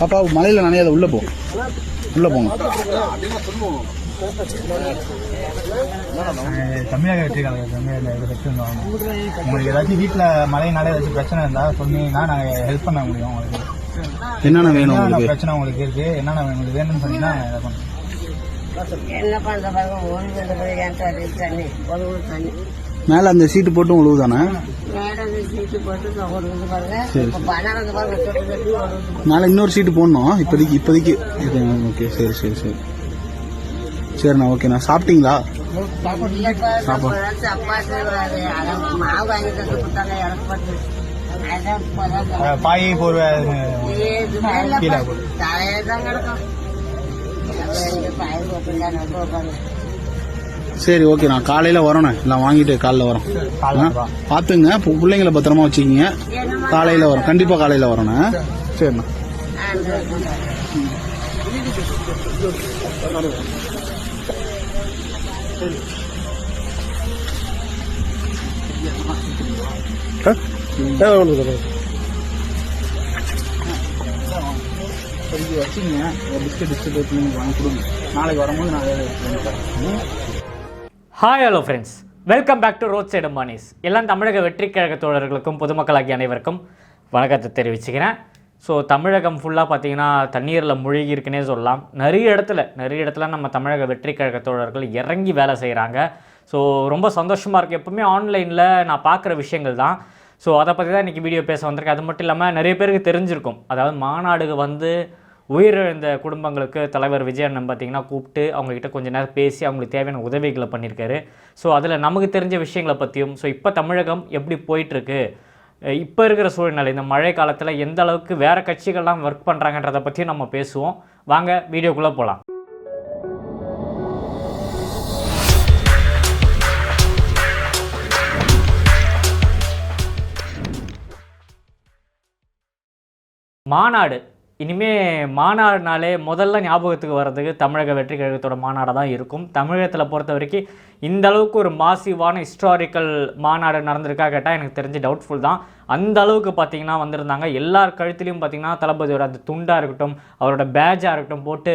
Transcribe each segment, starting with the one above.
பாப்பா மலையில் நனையாத உள்ளே போ. உள்ளே போங்க. தமிழக வெற்றி கழகம் தமிழில் இது வச்சுருந்தோம் உங்களுக்கு ஏதாச்சும் வீட்டில் மழைனால ஏதாச்சும் பிரச்சனை இருந்தால் சொன்னீங்கன்னா நாங்கள் ஹெல்ப் பண்ண முடியும் உங்களுக்கு. என்னென்ன வேணும் உங்களுக்கு? பிரச்சனை உங்களுக்கு இருக்கு? என்னென்ன உங்களுக்கு? வேணும்னு சொன்னீங்கன்னா என்ன பண்ற பாருங்க ஒரு தண்ணி ஒரு தண்ணி. மேலே அந்த சீட்டு உழுவுதானே? போட்டு வீடு மேலே இன்னொரு சீட்டு போடணும். இப்போதைக்கு இப்போதைக்கு. ஓகே சரி சரி சரி. சரிண்ணா ஓகேண்ணா சாப்பிட்டீங்களா? பாய் போர்வை கீழே சரி ஓகேண்ணா காலையில் வரோண்ணே எல்லாம் வாங்கிட்டு காலைல வரோம். பார்த்துங்க பிள்ளைங்கள பத்திரமா வச்சுக்கிங்க? காலையில் வரோம் கண்டிப்பாக காலையில் வரோண்ணே சரிண்ணா. வச்சுங்க ஒரு பிஸ்கட் பிஸ்கட் வாங்கி கொடுங்க. நாளைக்கு வரும்போது நான்? Hi hello friends welcome back to road side மானிஸ் எல்லாம் தமிழக வெற்றி கழக தோழர்களுக்கும் பொதுமக்களாகிய அனைவருக்கும் வணக்கத்தை தெரிவிச்சுக்கிறேன். ஸோ தமிழகம் ஃபுல்லாக பார்த்தீங்கன்னா தண்ணீரில் மூழ்கி இருக்குன்னே சொல்லலாம். நிறைய இடத்துல நிறைய இடத்துல நம்ம தமிழக வெற்றி கழக தோழர்கள் இறங்கி வேலை செய்கிறாங்க ஸோ ரொம்ப சந்தோஷமாக இருக்குது எப்பவுமே ஆன்லைனில் நான் பார்க்குற விஷயங்கள் தான். ஸோ அதை பற்றி தான் இன்றைக்கி வீடியோ பேச வந்திருக்கேன். அது மட்டும் இல்லாமல் நிறைய பேருக்கு தெரிஞ்சிருக்கும். அதாவது மாநாடுக்கு வந்து உயிரிழந்த குடும்பங்களுக்கு தலைவர் விஜயண்ணன் பார்த்தீங்கன்னா கூப்பிட்டு அவங்கக்கிட்ட கொஞ்ச நேரம் பேசி அவங்களுக்கு தேவையான உதவிகளை பண்ணியிருக்காரு. ஸோ அதில் நமக்கு தெரிஞ்ச விஷயங்களை பற்றியும் ஸோ இப்போ தமிழகம் எப்படி போயிட்டுருக்கு? இப்போ இருக்கிற சூழ்நிலை இந்த மழை காலத்தில் எந்த அளவுக்கு வேறு கட்சிகள்லாம் ஒர்க் பண்ணுறாங்கன்றதை பற்றியும் நம்ம பேசுவோம். வாங்க வீடியோக்குள்ளே போகலாம் மாநாடு இனிமேல் மாநாடுனாலே முதல்ல ஞாபகத்துக்கு வர்றதுக்கு தமிழக வெற்றி கழகத்தோட மாநாடாக தான் இருக்கும். தமிழகத்தில் பொறுத்த வரைக்கும் இந்த அளவுக்கு ஒரு மாசிவான ஹிஸ்டாரிக்கல் மாநாடு நடந்திருக்கா கேட்டால் எனக்கு தெரிஞ்சு டவுட்ஃபுல் தான். அந்த அளவுக்கு பார்த்தீங்கன்னா வந்திருந்தாங்க. எல்லார் கழுத்துலையும் பார்த்தீங்கன்னா தளபதியோட அந்த துண்டாக இருக்கட்டும் அவரோட பேட்சாக இருக்கட்டும் போட்டு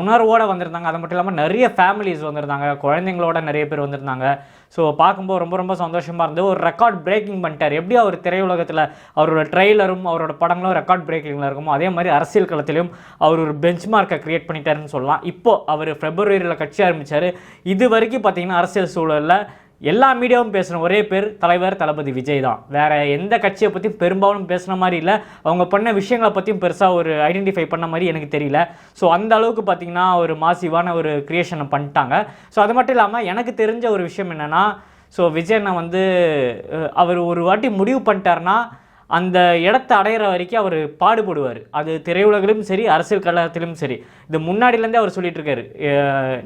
உணர்வோடு வந்திருந்தாங்க. அது மட்டும் இல்லாமல் நிறைய ஃபேமிலிஸ் வந்திருந்தாங்க. குழந்தைங்களோட நிறைய பேர் வந்திருந்தாங்க. ஸோ பார்க்கும்போது ரொம்ப ரொம்ப சந்தோஷமாக இருந்தது. ஒரு ரெக்கார்ட் பிரேக்கிங் பண்ணிட்டார். எப்படி அவர் திரையுலகத்தில் அவரோட ட்ரெய்லரும் அவரோட படங்களும் ரெக்கார்ட் பிரேக்கிங்கில் இருக்குமோ அதே மாதிரி அரசியல் களத்திலையும் அவர் ஒரு பெஞ்ச் மார்க்கை க்ரியேட் பண்ணிட்டாருன்னு சொல்லலாம். இப்போது அவர் ஃபெப்ரவரியில் கட்சி ஆரம்பித்தார் இது வரைக்கும் பார்த்தீங்கன்னா அரசியல் சூழலில் எல்லா மீடியாவும் பேசுகிற ஒரே பேர் தலைவர் தளபதி விஜய் தான். வேறு எந்த கட்சியை பற்றியும் பெரும்பாலும் பேசுன மாதிரி இல்லை. அவங்க பண்ண விஷயங்களை பற்றியும் பெருசாக ஒரு ஐடென்டிஃபை பண்ண மாதிரி எனக்கு தெரியல. ஸோ அந்த அளவுக்கு பார்த்திங்கன்னா ஒரு மாசிவான ஒரு க்ரியேஷனை பண்ணிட்டாங்க. ஸோ அது மட்டும் இல்லாமல் எனக்கு தெரிஞ்ச ஒரு விஷயம் என்னென்னா ஸோ விஜயனை வந்து அவர் ஒரு வாட்டி முடிவு பண்ணிட்டாருன்னா அந்த இடத்த அடையிற வரைக்கும் அவர் பாடுபடுவார். அது திரையுலகிலும் சரி அரசியல் கழகத்திலும் சரி. இது முன்னாடிலேருந்தே அவர் சொல்லிட்டு இருக்காரு.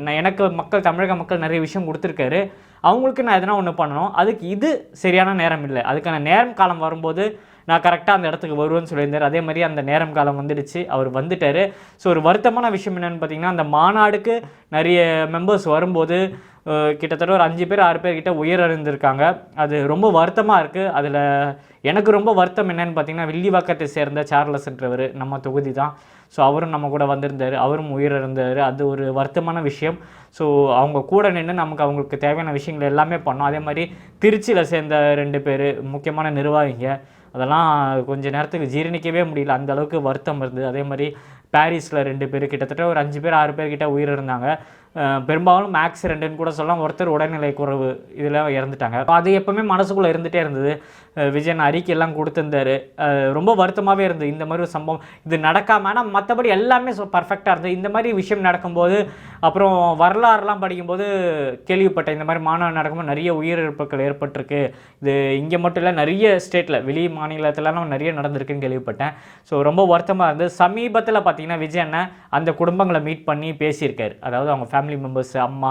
நான் எனக்கு மக்கள் தமிழக மக்கள் நிறைய விஷயம் கொடுத்துருக்காரு. அவங்களுக்கு நான் எதனா ஒன்று பண்ணணும். அதுக்கு இது சரியான நேரம் இல்லை. அதுக்கான நேரம் காலம் வரும்போது நான் கரெக்டாக அந்த இடத்துக்கு வருவேன்னு சொல்லியிருந்தார். அதே மாதிரி அந்த நேரம் காலம் வந்துடுச்சு. அவர் வந்துட்டார். ஸோ ஒரு வருத்தமான விஷயம் என்னென்னு பார்த்தீங்கன்னா அந்த மாநாடுக்கு நிறைய மெம்பர்ஸ் வரும்போது கிட்டத்தட்ட ஒரு அஞ்சு பேர் ஆறு பேர் கிட்ட உயிரிழந்திருக்காங்க அது ரொம்ப வருத்தமாக இருக்குது அதில் எனக்கு ரொம்ப வருத்தம் என்னன்னு பார்த்தீங்கன்னா வில்லிவாக்கத்தை சேர்ந்த சார்லஸ்ன்றவர் நம்ம தொகுதி தான். ஸோ அவரும் நம்ம கூட வந்திருந்தார். அவரும் உயிரிழந்தார். அது ஒரு வருத்தமான விஷயம். ஸோ அவங்க கூட நின்று நமக்கு அவங்களுக்கு தேவையான விஷயங்கள் எல்லாமே பண்ணோம். அதே மாதிரி திருச்சியில் சேர்ந்த ரெண்டு பேர் முக்கியமான நிர்வாகிங்க. அதெல்லாம் கொஞ்சம் நேரத்துக்கு ஜீரணிக்கவே முடியல. அந்த அளவுக்கு வருத்தம் இருந்தது. அதே மாதிரி பாரிஸில் ரெண்டு பேர் கிட்டத்தட்ட ஒரு அஞ்சு பேர் ஆறு பேர்கிட்ட உயிரிழந்தாங்க. பெரும்பாலும் ஆக்சிடென்ட்னு கூட சொல்லலாம். ஒருத்தர் உடல்நிலை குறைவு இதில் இறந்துட்டாங்க. அது எப்போவுமே மனசுக்குள்ளே இருந்துகிட்டே இருந்தது. விஜயன் அறிக்கையெல்லாம் கொடுத்துருந்தாரு. ரொம்ப வருத்தமாகவே இருந்தது. இந்த மாதிரி ஒரு சம்பவம் இது நடக்காமல் ஆனால் மற்றபடி எல்லாமே பர்ஃபெக்டாக இருந்தது. இந்த மாதிரி விஷயம் நடக்கும்போது அப்புறம் வரலாறுலாம் படிக்கும்போது கேள்விப்பட்டேன். இந்த மாதிரி மாநாடு நடக்கும்போது நிறைய உயிரிழப்புகள் ஏற்பட்டிருக்கு. இது இங்கே மட்டும் இல்லை நிறைய ஸ்டேட்டில் வெளி மாநிலத்திலலாம் நிறைய நடந்திருக்குன்னு கேள்விப்பட்டேன். ஸோ ரொம்ப வருத்தமாக இருந்தது. சமீபத்தில் பார்த்தீங்கன்னா விஜய் அந்த குடும்பங்களை மீட் பண்ணி பேசியிருக்காரு. அதாவது அவங்க ஃபேமிலி ஃபேமிலி மெம்பர்ஸ் அம்மா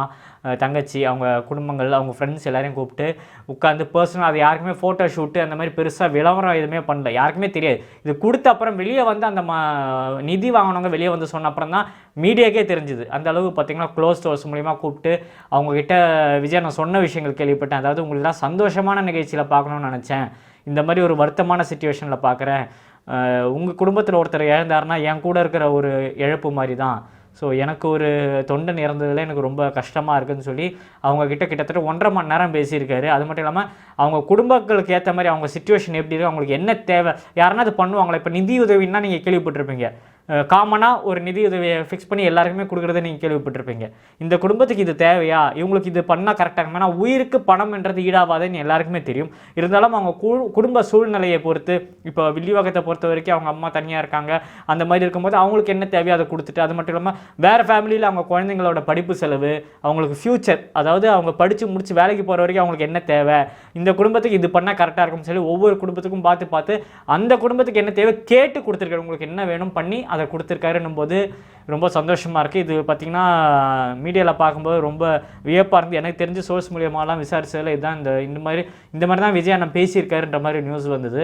தங்கச்சி அவங்க குடும்பங்கள் அவங்க ஃப்ரெண்ட்ஸ் எல்லாரையும் கூப்பிட்டு உட்காந்து பர்சனல் அது யாருக்குமே ஃபோட்டோ ஷூட்டு அந்த மாதிரி பெருசாக விளம்பரம் எதுவுமே பண்ணல. யாருக்குமே தெரியாது. இது கொடுத்த அப்புறம் வெளியே வந்து அந்த மா நிதி வாங்கினவங்க வெளியே வந்து சொன்ன அப்புறம் தான் மீடியாக்கே தெரிஞ்சுது. அந்த அளவுக்கு பார்த்தீங்கன்னா க்ளோஸ் ஸ்டோர்ஸ் மூலிமா கூப்பிட்டு அவங்கக்கிட்ட விஜய் நான் சொன்ன விஷயங்கள் கேள்விப்பட்டேன். அதாவது உங்களுக்குலாம் சந்தோஷமான நிகழ்ச்சியில் பார்க்கணும்னு நினச்சேன். இந்த மாதிரி ஒரு வருத்தமான சுச்சுவேஷனில் பார்க்குறேன் உங்கள் குடும்பத்தில் ஒருத்தர் இழந்தாருன்னா என் கூட இருக்கிற ஒரு இழப்பு மாதிரி தான். ஸோ எனக்கு ஒரு தொண்டன் இறந்ததில் எனக்கு ரொம்ப கஷ்டமாக இருக்குதுன்னு சொல்லி அவங்க கிட்ட கிட்டத்தட்ட ஒன்றரை மணி நேரம் பேசியிருக்காரு. அது மட்டும் இல்லாமல் அவங்க குடும்பங்களுக்கு ஏற்ற மாதிரி அவங்க சுச்சுவேஷன் எப்படி இருக்கு அவங்களுக்கு என்ன தேவை யாருன்னா அது பண்ணுவாங்களா? இப்போ நிதி உதவின்னா நீங்கள் கேள்விப்பட்டிருப்பீங்க. காமனாக ஒரு நிதி உதவியை ஃபிக்ஸ் பண்ணி எல்லாருக்குமே கொடுக்குறத நீங்கள் கேள்விப்பட்டிருப்பீங்க. இந்த குடும்பத்துக்கு இது தேவையா? இவங்களுக்கு இது பண்ணால் கரெக்டாக ஏன்னா உயிருக்கு பணம்ன்றது ஈடாகாதுன்னு எல்லாருக்குமே தெரியும். இருந்தாலும் அவங்க குடும்ப சூழ்நிலையை பொறுத்து இப்போ வில்லிவாக்கத்தை பொறுத்த வரைக்கும் அவங்க அம்மா தனியாக இருக்காங்க. அந்த மாதிரி இருக்கும்போது அவங்களுக்கு என்ன தேவையோ அதை கொடுத்துட்டு அது மட்டும் இல்லாமல் வேறு ஃபேமிலியில் அவங்க குழந்தைங்களோட படிப்பு செலவு அவங்களுக்கு ஃப்யூச்சர் அதாவது அவங்க படித்து முடித்து வேலைக்கு போகிற வரைக்கும் அவங்களுக்கு என்ன தேவை? இந்த குடும்பத்துக்கு இது பண்ணால் கரெக்டாக இருக்கும்னு சொல்லி ஒவ்வொரு குடும்பத்துக்கும் பார்த்து பார்த்து அந்த குடும்பத்துக்கு என்ன தேவை? கேட்டு கொடுத்துருக்காரு. உங்களுக்கு என்ன வேணும் பண்ணி அதை கொடுத்துருக்காருன்னும் போது ரொம்ப சந்தோஷமாக இருக்குது இது பார்த்திங்கன்னா மீடியாவில் பார்க்கும்போது ரொம்ப வியப்பாக இருந்து எனக்கு தெரிஞ்ச சோர்ஸ் மூலியமாலாம் விசாரிச்சதில் இதுதான் இந்த இந்த மாதிரி இந்த மாதிரி தான் விஜய் அண்ணன் பேசியிருக்காருன்ற மாதிரி நியூஸ் வந்தது.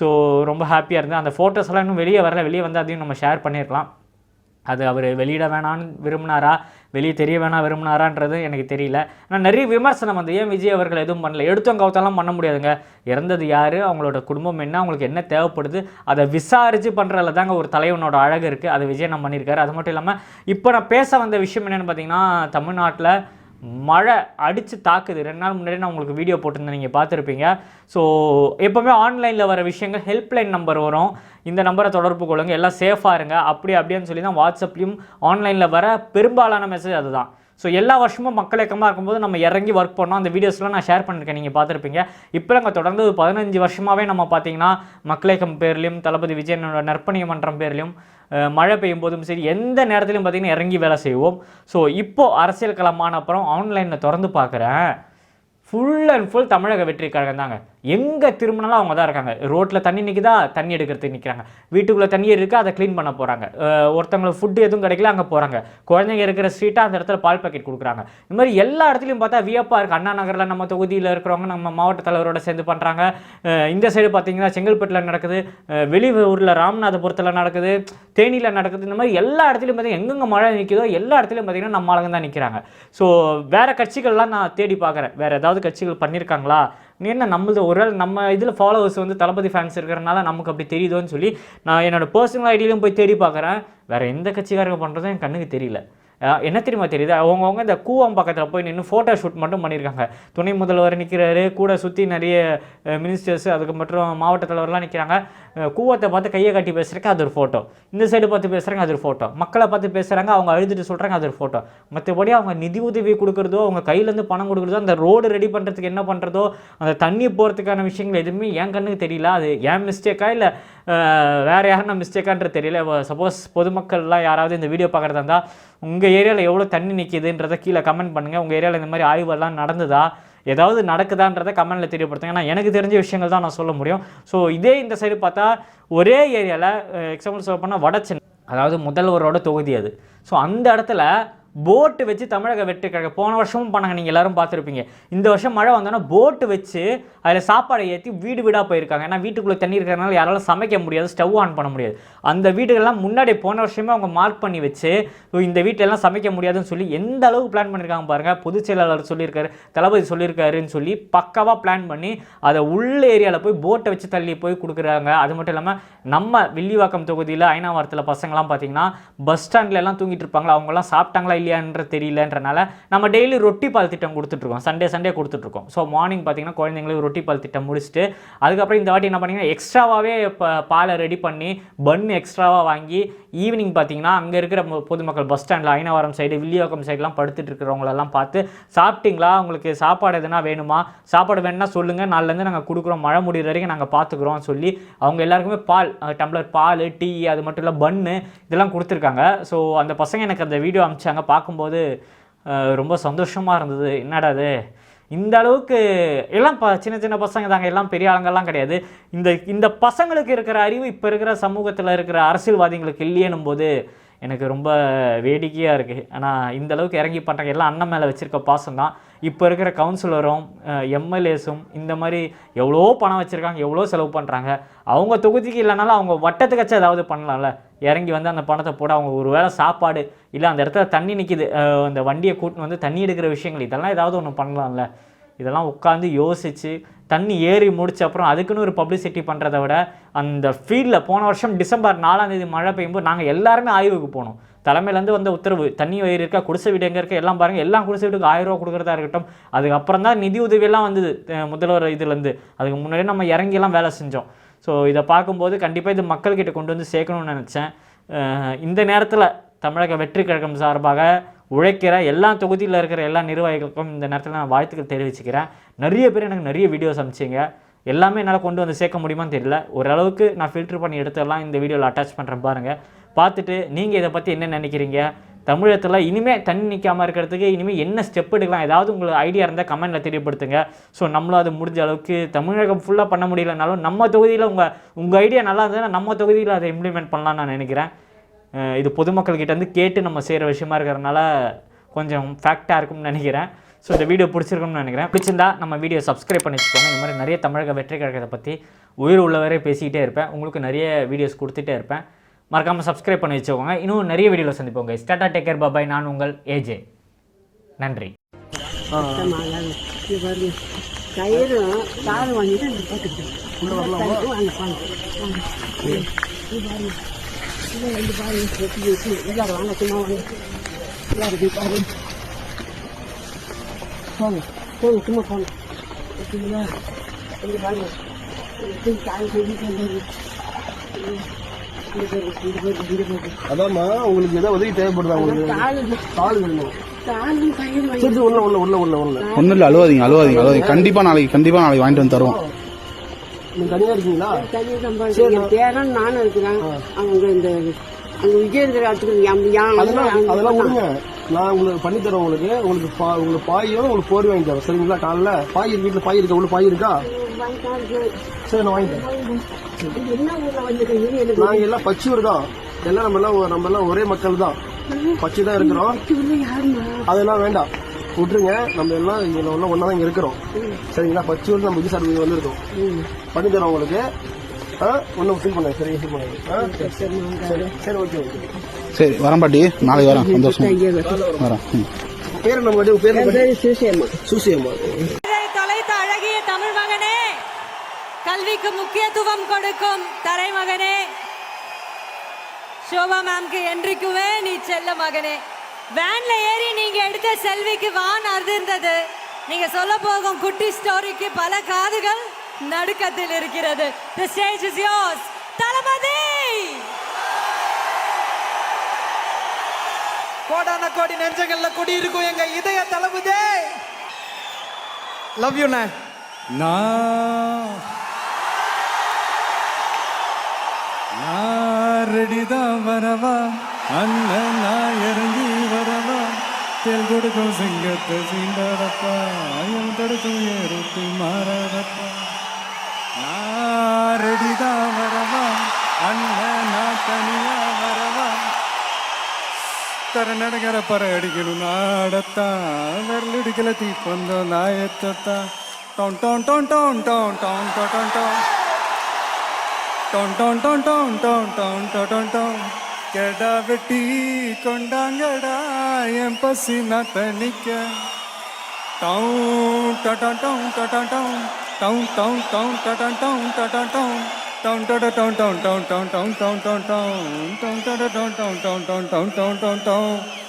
ஸோ ரொம்ப ஹாப்பியாக இருந்தது அந்த ஃபோட்டோஸ்லாம் இன்னும் வெளியே வரல. வெளியே வந்து அதையும் நம்ம ஷேர் பண்ணியிருக்கலாம். அது அவர் வெளியிட வேணான்னு விரும்பினாரா? வெளியே தெரிய வேணாம் விரும்பினாரான்றது எனக்கு தெரியல. ஆனால் நிறைய விமர்சனம் வந்து ஏன் விஜய் அவர்கள் எதுவும் பண்ணல? எடுத்தவங்க கவுத்தெல்லாம் பண்ண முடியாதுங்க. இறந்தது யார்? அவங்களோட குடும்பம் என்ன? அவங்களுக்கு என்ன தேவைப்படுது? அதை விசாரித்து பண்ணுறதுல தாங்க ஒரு தலைவனோட அழகு இருக்குது அதை விஜய் நம்ம பண்ணியிருக்காரு அது மட்டும் இல்லாமல் இப்போ நான் பேச வந்த விஷயம் என்னென்னு பார்த்தீங்கன்னா தமிழ்நாட்டில் மழை அடித்து தாக்குது. ரெண்டு நாள் முன்னாடி நான் உங்களுக்கு வீடியோ போட்டிருந்தேன். நீங்கள் பார்த்துருப்பீங்க. ஸோ எப்போவுமே ஆன்லைனில் வர விஷயங்கள் ஹெல்ப்லைன் நம்பர் வரும். இந்த நம்பரை தொடர்பு கொள்ளுங்கள் எல்லாம் சேஃபாக இருங்க. அப்படி அப்படின்னு சொல்லி தான் வாட்ஸ்அப்லேயும் ஆன்லைனில் வர பெரும்பாலான மெசேஜ் அதுதான். ஸோ எல்லா வருஷமும் மக்கள் இயக்கமாக இருக்கும்போது நம்ம இறங்கி ஒர்க் பண்ணோம். அந்த வீடியோஸ்லாம் நான் ஷேர் பண்ணியிருக்கேன் நீங்கள் பார்த்துருப்பீங்க. இப்போ நாங்கள் தொடர்ந்து பதினஞ்சு வருஷமாகவே நம்ம பார்த்தீங்கன்னா மக்கள் இயக்கம் பேர்லையும் தளபதி விஜயனோட நற்பணிய மன்றம் பேர்லையும் மழை பெய்யும் போதும் சரி எந்த நேரத்திலையும் பார்த்தீங்கன்னா இறங்கி வேலை செய்வோம். ஸோ இப்போது அரசியல் களமான அப்புறம் ஆன்லைனில் திறந்து பார்க்குறேன். ஃபுல் அண்ட் ஃபுல் தமிழக வெற்றி கழகம் தாங்க எங்கே திரும்பினாலும் அவங்க தான் இருக்காங்க. ரோட்டில் தண்ணி நிற்குதா தண்ணி எடுக்கிறதுக்கு நிற்கிறாங்க வீட்டுக்குள்ளே தண்ணி இருக்குது அதை க்ளீன் பண்ண போகிறாங்க ஒருத்தவங்களுக்கு ஃபுட்டு எதுவும் கிடைக்கல அங்கே போகிறாங்க குழந்தைங்க இருக்கிற ஸ்ட்ரீட்டாக அந்த இடத்துல பால் பாக்கெட் கொடுக்குறாங்க. இந்த மாதிரி எல்லா இடத்துலையும் பார்த்தா வியப்பாக இருக்குது அண்ணா நகரில் நம்ம தொகுதியில் இருக்கிறவங்க நம்ம மாவட்ட தலைவரோட சேர்ந்து பண்ணுறாங்க இந்த சைடு பார்த்தீங்கன்னா செங்கல்பட்டில் நடக்குது. வெளியூரில் ஊரில் ராமநாதபுரத்தில் நடக்குது. தேனியில் நடக்குது. இந்த மாதிரி எல்லா இடத்துலையும் பார்த்தீங்கன்னா எங்கெங்கே மழை நிற்குதோ எல்லா இடத்துலையும் பார்த்தீங்கன்னா நம்ம ஆளுங்க தான் நிற்கிறாங்க ஸோ வேறு கட்சிகள்லாம் நான் தேடி பார்க்குறேன். வேறு ஏதாவது கட்சிகள் பண்ணியிருக்காங்களா நீ என்ன நம்மளது ஒரு நம்ம இதில் ஃபாலோவர்ஸ் வந்து தளபதி ஃபேன்ஸ் இருக்கிறனால நமக்கு அப்படி தெரியுதோன்னு சொல்லி நான் என்னோடய பர்சனல் ஐடியிலும் போய் தேடி பார்க்குறேன். வேறு எந்த கட்சிக்காரங்க பண்ணுறதும் என் கண்ணுக்கு தெரியல. என்ன தெரியுமா தெரியுது? அவங்கவுங்க இந்த கூவம் பக்கத்தில் போய் நின்று ஃபோட்டோ ஷூட் மட்டும் பண்ணியிருக்காங்க துணை முதல்வர் நிற்கிறாரு கூட சுற்றி நிறைய மினிஸ்டர்ஸ் அதுக்கு மற்றும் மாவட்ட தலைவர்லாம் நிற்கிறாங்க கூவத்தை பார்த்து கையை கட்டி பேசுகிறக்கு அது ஒரு ஃபோட்டோ இந்த சைடு பார்த்து பேசுகிறாங்க அது ஒரு ஃபோட்டோ மக்களை பார்த்து பேசுகிறாங்க அவங்க அழுதுட்டு சொல்கிறாங்க அது ஒரு ஃபோட்டோ மற்றபடி அவங்க நிதி உதவி கொடுக்குறதோ அவங்க கையிலேருந்து பணம் கொடுக்குறதோ அந்த ரோடு ரெடி பண்ணுறதுக்கு என்ன பண்ணுறதோ அந்த தண்ணி போகிறதுக்கான விஷயங்கள் எதுவுமே என் கண்ணுக்கு தெரியல. அது ஏன் மிஸ்டேக்கா இல்லை? வேறு யாருன்னா மிஸ்டேக்கான்றது தெரியல. சப்போஸ் பொதுமக்கள்லாம் யாராவது இந்த வீடியோ பார்க்குறதா இருந்தால் உங்கள் ஏரியாவில் எவ்வளோ தண்ணி நிற்கிதுன்றதை கீழே கமெண்ட் பண்ணுங்கள் உங்கள் ஏரியாவில் இந்த மாதிரி ஆய்வெல்லாம் நடந்ததா? ஏதாவது நடக்குதான்றதை கமெண்ட்டில் தெரியப்படுத்துங்க. ஏன்னா எனக்கு தெரிஞ்ச விஷயங்கள் தான் நான் சொல்ல முடியும். ஸோ இதே இந்த சைடு பார்த்தா ஒரே ஏரியாவில் எக்ஸாம்பிள் சொல்ல போனால் வடச்சென்னை அதாவது முதல்வரோட தொகுதி அது. ஸோ அந்த இடத்துல போட்டு வச்சு தமிழக வெற்றி கழகம் போன வருஷமும் பண்ணாங்க நீங்கள் எல்லாரும் பார்த்துருப்பீங்க. இந்த வருஷம் மழை வந்தோன்னா போட்டு வச்சு அதில் சாப்பாடை ஏற்றி வீடு வீடாக போயிருக்காங்க. ஏன்னா வீட்டுக்குள்ளே தண்ணி இருக்கிறனால யாராலும் சமைக்க முடியாது ஸ்டவ் ஆன் பண்ண முடியாது. அந்த வீடுகள்லாம் முன்னாடி போன வருஷமே அவங்க மார்க் பண்ணி வச்சு இந்த வீட்டிலலாம் சமைக்க முடியாதுன்னு சொல்லி எந்த அளவுக்கு பிளான் பண்ணியிருக்காங்க பாருங்கள் பொதுச் செயலாளர் சொல்லியிருக்காரு தளபதி சொல்லியிருக்காருன்னு சொல்லி பக்காவாக பிளான் பண்ணி அதை உள்ள ஏரியாவில் போய் போட்டை வச்சு தள்ளி போய் கொடுக்குறாங்க. அது மட்டும் இல்லாமல் நம்ம வில்லிவாக்கம் தொகுதியில் ஐநாவரத்தில் பசங்களாம் பார்த்தீங்கன்னா பஸ் ஸ்டாண்ட்லலாம் தூங்கிட்டு இருப்பாங்களா? அவங்களாம் சாப்பிட்டாங்களா இல்லையான்ற தெரியலன்றனால நம்ம டெய்லி ரொட்டி பால் திட்டம் கொடுத்துட்ருக்கோம். சண்டே சண்டே கொடுத்துட்ருக்கோம். ஸோ மார்னிங் பார்த்தீங்கன்னா குழந்தைங்களுக்கு ரொட்டி பால் திட்டம் முடிச்சுட்டு அதுக்கப்புறம் இந்த வாட்டி என்ன பண்ணீங்கன்னா எக்ஸ்ட்ராவாகவே இப்போ பாலை ரெடி பண்ணி பன் எக்ஸ்ட்ராவாக வாங்கி ஈவினிங் பார்த்தீங்கன்னா அங்கே இருக்கிற பொதுமக்கள் பஸ் ஸ்டாண்டில் ஐநாவரம் சைடு வில்லியோக்கம் சைடுலாம் படுத்துட்டு இருக்கிறவங்களெல்லாம் பார்த்து சாப்பிட்டீங்களா? உங்களுக்கு சாப்பாடு எதுனா வேணுமா? சாப்பாடு வேணும்னா சொல்லுங்கள் நாளிலேருந்து நாங்கள் கொடுக்குறோம். மழை முடிகிற வரைக்கும் நாங்கள் பார்த்துக்குறோம் சொல்லி அவங்க எல்லாருக்குமே பால் டம்ளர் பால் டீ அது மட்டும் இல்லை பன்னு இதெல்லாம் கொடுத்துருக்காங்க. ஸோ அந்த பசங்க எனக்கு அந்த வீடியோ அமிச்சாங்க. பார்க்கும்போது ரொம்ப சந்தோஷமாக இருந்தது. என்னடா அது இந்த அளவுக்கு எல்லாம் ப சின்ன சின்ன பசங்க தாங்க. எல்லாம் பெரிய ஆளுங்கெல்லாம் கிடையாது. இந்த இந்த பசங்களுக்கு இருக்கிற அறிவு இப்போ இருக்கிற சமூகத்தில் இருக்கிற அரசியல்வாதிகளுக்கு இல்லையேனும் போது எனக்கு ரொம்ப வேடிக்கையாக இருக்குது ஆனால் இந்த அளவுக்கு இறங்கி பண்ணுறாங்க எல்லாம் அண்ணன் மேலே வச்சுருக்க பாசம் தான். இப்போ இருக்கிற கவுன்சிலரும் எம்எல்ஏஸும் இந்த மாதிரி எவ்வளோ பணம் வச்சுருக்காங்க. எவ்வளோ செலவு பண்ணுறாங்க அவங்க தொகுதிக்கு இல்லைனாலும் அவங்க வட்டத்துக்காச்சும் ஏதாவது பண்ணலாம்ல. இறங்கி வந்து அந்த பணத்தை போட அவங்க ஒரு வேளை சாப்பாடு இல்லை அந்த இடத்துல தண்ணி நிற்கிது அந்த வண்டியை கூட்டின்னு வந்து தண்ணி எடுக்கிற விஷயங்கள் இதெல்லாம் ஏதாவது ஒன்று பண்ணலாம்ல. இதெல்லாம் உட்காந்து யோசித்து தண்ணி ஏறி முடிச்ச அப்புறம் அதுக்குன்னு ஒரு பப்ளிசிட்டி பண்ணுறதை விட அந்த ஃபீல்டில் போன வருஷம் டிசம்பர் நாலாம் தேதி மழை பெய்யும்போது நாங்கள் எல்லாருமே ஆய்வுக்கு போனோம். தலைமையிலேருந்து வந்த உத்தரவு தண்ணி வயிறு இருக்கா குடிசை வீடு எங்கே இருக்கா எல்லாம் பாருங்கள் எல்லாம் குடிசை வீட்டுக்கு ஆயிரம் ரூபா கொடுக்குறதா இருக்கட்டும். அதுக்கப்புறம் தான் நிதி உதவியெல்லாம் வந்தது முதல்வர் இதுலேருந்து. அதுக்கு முன்னாடி நம்ம இறங்கியெல்லாம் வேலை செஞ்சோம். ஸோ இதை பார்க்கும்போது கண்டிப்பாக இது மக்கள்கிட்ட கொண்டு வந்து சேர்க்கணும்னு நினச்சேன். இந்த நேரத்தில் தமிழக வெற்றி கழகம் சார்பாக உழைக்கிற எல்லா தொகுதியில் இருக்கிற எல்லா நிர்வாகிகளுக்கும் இந்த நேரத்தில் நான் வாழ்த்துக்கள் தெரிவிச்சுக்கிறேன். நிறைய பேர் எனக்கு நிறைய வீடியோஸ் அனுப்பிச்சிங்க. எல்லாமே என்னால் கொண்டு வந்து சேர்க்க முடியுமான்னு தெரியல. ஓரளவுக்கு நான் ஃபில்டர் பண்ணி எடுத்துடலாம். இந்த வீடியோவில் அட்டாச் பண்ணுறேன் பாருங்கள் பார்த்துட்டு நீங்கள் இதை பற்றி என்ன நினைக்கிறீங்க? தமிழகத்தில் இனிமேல் தண்ணி நிற்காமல் இருக்கிறதுக்கு இனிமேல் என்ன ஸ்டெப் எடுக்கலாம்? ஏதாவது உங்களுக்கு ஐடியா இருந்தால் கமெண்ட்டில் தெரியப்படுத்துங்க. ஸோ நம்மளும் அது முடிஞ்ச அளவுக்கு தமிழகம் ஃபுல்லாக பண்ண முடியலனாலும் நம்ம தொகுதியில் உங்கள் உங்கள் ஐடியா நல்லா இருந்ததுன்னா நம்ம தொகுதியில் அதை இம்ப்ளிமெண்ட் பண்ணலாம்னு நான் நினைக்கிறேன். இது பொதுமக்கள்கிட்ட வந்து கேட்டு நம்ம செய்கிற விஷயமா இருக்கிறதுனால கொஞ்சம் ஃபேக்டாக இருக்கும்னு நினைக்கிறேன். ஸோ இந்த வீடியோ பிடிச்சிருக்கும்னு நினைக்கிறேன். பிடிச்சிருந்தா நம்ம வீடியோ சப்ஸ்கிரைப் பண்ணி வச்சுக்கோங்க. இந்த மாதிரி நிறைய தமிழக வெற்றி கழகத்தை பற்றி உயிர் உள்ளவரே பேசிக்கிட்டே இருப்பேன். உங்களுக்கு நிறைய வீடியோஸ் கொடுத்துட்டே இருப்பேன். மறக்காமல் சப்ஸ்கிரைப் பண்ணி வச்சுக்கோங்க. இன்னும் நிறைய வீடியோவில் சந்திப்போம் கைஸ் டாட்டா கேர் பாபாய் நான் உங்கள் ஏஜே நன்றி. கயிறும் தாள் சும்மா வாங்க அதாம்மா உங்களுக்கு ஏதாவது உதவி தேவைப்படுதா உங்களுக்கு? பால் வேணும். ஒண்ணு ஒண்ணு ஒண்ணு ஒண்ணு ஒண்ணு ஒண்ணு இல்ல அழுவாதீங்க அழுவாதீங்க அழுவாதீங்க. கண்டிப்பா நாளைக்கு கண்டிப்பா நாளைக்கு வாங்கிட்டு வந்து தருவோம். நீங்க தனியா இருக்கீங்களா? தனியா சம்பாதிக்கிறேன் பேரன் நானும் இருக்கிறேன் அவங்க இந்த அங்க விஜய் இருக்கிற இடத்துக்கு அதெல்லாம் அதெல்லாம் விடுங்க. நான் உங்களுக்கு பண்ணி தரேன் உங்களுக்கு. உங்களுக்கு பா உங்களுக்கு பாயோட உங்களுக்கு போர்வை வாங்கி தரேன். சரிங்களா? காலைல பாய் இருக்கு வீட்டுல பாய் இருக்கா? உள்ள பாய் இருக்கா? சரி நான் வாங்கி தரேன் என்ன ஊர்ல வந்துருக்கீங்க எனக்கு நாங்க எல்லாம் பச்சூர் தான். எல்லாம் நம்ம எல்லாம் நம்ம எல்லாம் ஒரே மக்கள் தான். பச்சை தான் இருக்கிறோம். அதெல்லாம் வேண்டாம். விட்டுருங்க. நம்ம எல்லாம் இங்க எல்லாம் ஒன்னா தான் இங்க இருக்கிறோம். சரிங்களா? பச்சூர் நம்ம விஜய் சார் வந்திருக்கோம். பண்ணி தரோம் உங்களுக்கு. ஒன்றும் ஃபீல் பண்ணாங்க சரி ஃபீல் பண்ணாங்க ஆ? சரி சரி ஓகே ஓகே சரி வரேன் பாட்டி. நாளைக்கு வரேன். சந்தோஷம் வரேன். பேர் நம்ம பேர்? சுசேமா தொலைத்த அழகிய தமிழ் மகனே கல்விக்கு முக்கியத்துவம் கொடுக்கும் தலைமகனே சோபா மேம்க்கு என்றைக்குமே நீ செல்ல மகனே. வேன்ல ஏறி நீங்க எடுத்த செல்விக்கு வான் அதிர்ந்தது நீங்க சொல்ல போகும் குட்டி ஸ்டோரிக்கு பல காதுகள் நடுக்கத்தில் இருக்கிறது. The stage is yours. தளபதி! கோடான கோடி நெஞ்சங்கள்ல குடி இருக்கும் எங்க இதய தளபதி. லவ் யூ நான் ரெடிதான் வரவா அண்ணன் நான் இறங்கி வரவா தேல் கொடுக்கும் சிங்கத்தை சீண்டாதப்பா ஐயம் தடுக்கும் ஏறுத்து மாறாதப்பா நான் ரெடிதான் வரவா அண்ணன் நான் தனியா வரவா தர நடக்கிற பற அடிக்கணும் நாடத்தான் விரல் அடிக்கல தீப்பந்தம் நாயத்தான் down down down down down down down down down down down down down down down down கெடா வெட்டி கொண்டாங்கடா என் பசி நான் தணிக்க down down down down down Down down down ta town down ta town down down ta ta down down down down down down down down town ta down down down down down down down. town town